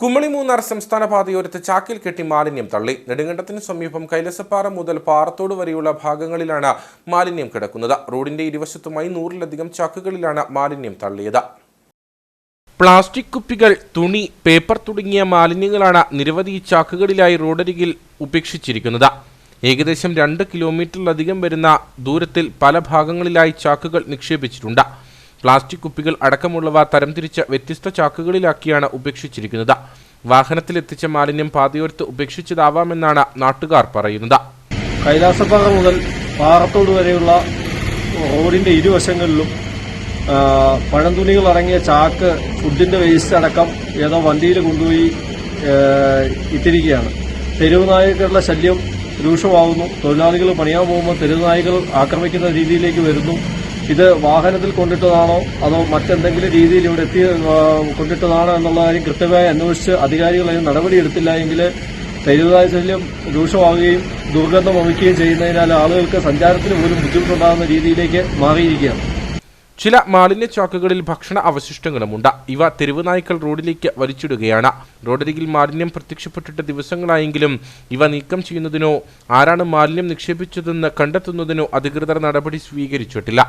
കുമളി മൂന്നാർ സംസ്ഥാന പാതയോരത്ത് ചാക്കിൽ കെട്ടി മാലിന്യം തള്ളി. നെടുങ്കണ്ടത്തിന് സമീപം കൈലസപ്പാറ മുതൽ പാറത്തോട് വരെയുള്ള ഭാഗങ്ങളിലാണ് മാലിന്യം കിടക്കുന്നത്. റോഡിന്റെ ഇരുവശത്തുമായി നൂറിലധികം ചാക്കുകളിലാണ് മാലിന്യം തള്ളിയത്. പ്ലാസ്റ്റിക് കുപ്പികൾ തുണി പേപ്പർ തുടങ്ങിയ മാലിന്യങ്ങളാണ് നിരവധി ചാക്കുകളിലായി റോഡരികിൽ ഉപേക്ഷിച്ചിരിക്കുന്നത്. ഏകദേശം രണ്ട് കിലോമീറ്ററിലധികം വരുന്ന ദൂരത്തിൽ പല ഭാഗങ്ങളിലായി ചാക്കുകൾ നിക്ഷേപിച്ചിട്ടുണ്ട്. പ്ലാസ്റ്റിക് കുപ്പികൾ അടക്കമുള്ളവ തരംതിരിച്ച വ്യത്യസ്ത ചാക്കുകളിലാക്കിയാണ് ഉപേക്ഷിച്ചിരിക്കുന്നത്. വാഹനത്തിലെത്തിച്ച മാലിന്യം പാതയോരത്ത് ഉപേക്ഷിച്ചതാവാമെന്നാണ് നാട്ടുകാർ പറയുന്നത്. കൈലാസപ്പാറ മുതൽ പാറത്തോട് വരെയുള്ള റോഡിന്റെ ഇരുവശങ്ങളിലും പഴംതുണികൾ അടങ്ങിയ ചാക്ക് ഫുഡിന്റെ വേസ്റ്റ് അടക്കം ഏതോ വണ്ടിയിൽ കൊണ്ടുപോയി ഇട്ടിരിക്കുകയാണ്. തെരുവ് നായകരുടെ ശല്യം രൂക്ഷമാവുന്നു. തൊഴിലാളികൾ പണിയാൻ പോകുമ്പോൾ തെരുവ് നായകൾ ആക്രമിക്കുന്ന രീതിയിലേക്ക് വരുന്നു. ഇത് വാഹനത്തിൽ കൊണ്ടിട്ടതാണോ? അതോ മറ്റെന്തെങ്കിലും രീതിയിൽ ഇവിടെ എത്തി കൊണ്ടിട്ടതാണോ എന്നുള്ള കാര്യം കൃത്യമായി അന്വേഷിച്ച് അധികാരികൾ അതിന് നടപടിയെടുത്തില്ല എങ്കിൽ ശല്യം രൂക്ഷമാവുകയും ദുർഗന്ധം വമിക്കുകയും ചെയ്യുന്നതിനാൽ ആളുകൾക്ക് സഞ്ചാരത്തിന് പോലും ബുദ്ധിമുട്ടുണ്ടാകുന്ന രീതിയിലേക്ക് മാറിയിരിക്കുകയാണ്. ചില മാലിന്യ ചാക്കുകളിൽ ഭക്ഷണ അവശിഷ്ടങ്ങളുമുണ്ട്. ഇവ തെരുവ് നായ്ക്കൾ റോഡിലേക്ക് വലിച്ചിടുകയാണ്. റോഡരികിൽ മാലിന്യം പ്രത്യക്ഷപ്പെട്ടിട്ട് ദിവസങ്ങളായെങ്കിലും ഇവ നീക്കം ചെയ്യുന്നതിനോ ആരാണ് മാലിന്യം നിക്ഷേപിച്ചതെന്ന് കണ്ടെത്തുന്നതിനോ അധികൃതർ നടപടി സ്വീകരിച്ചിട്ടില്ല.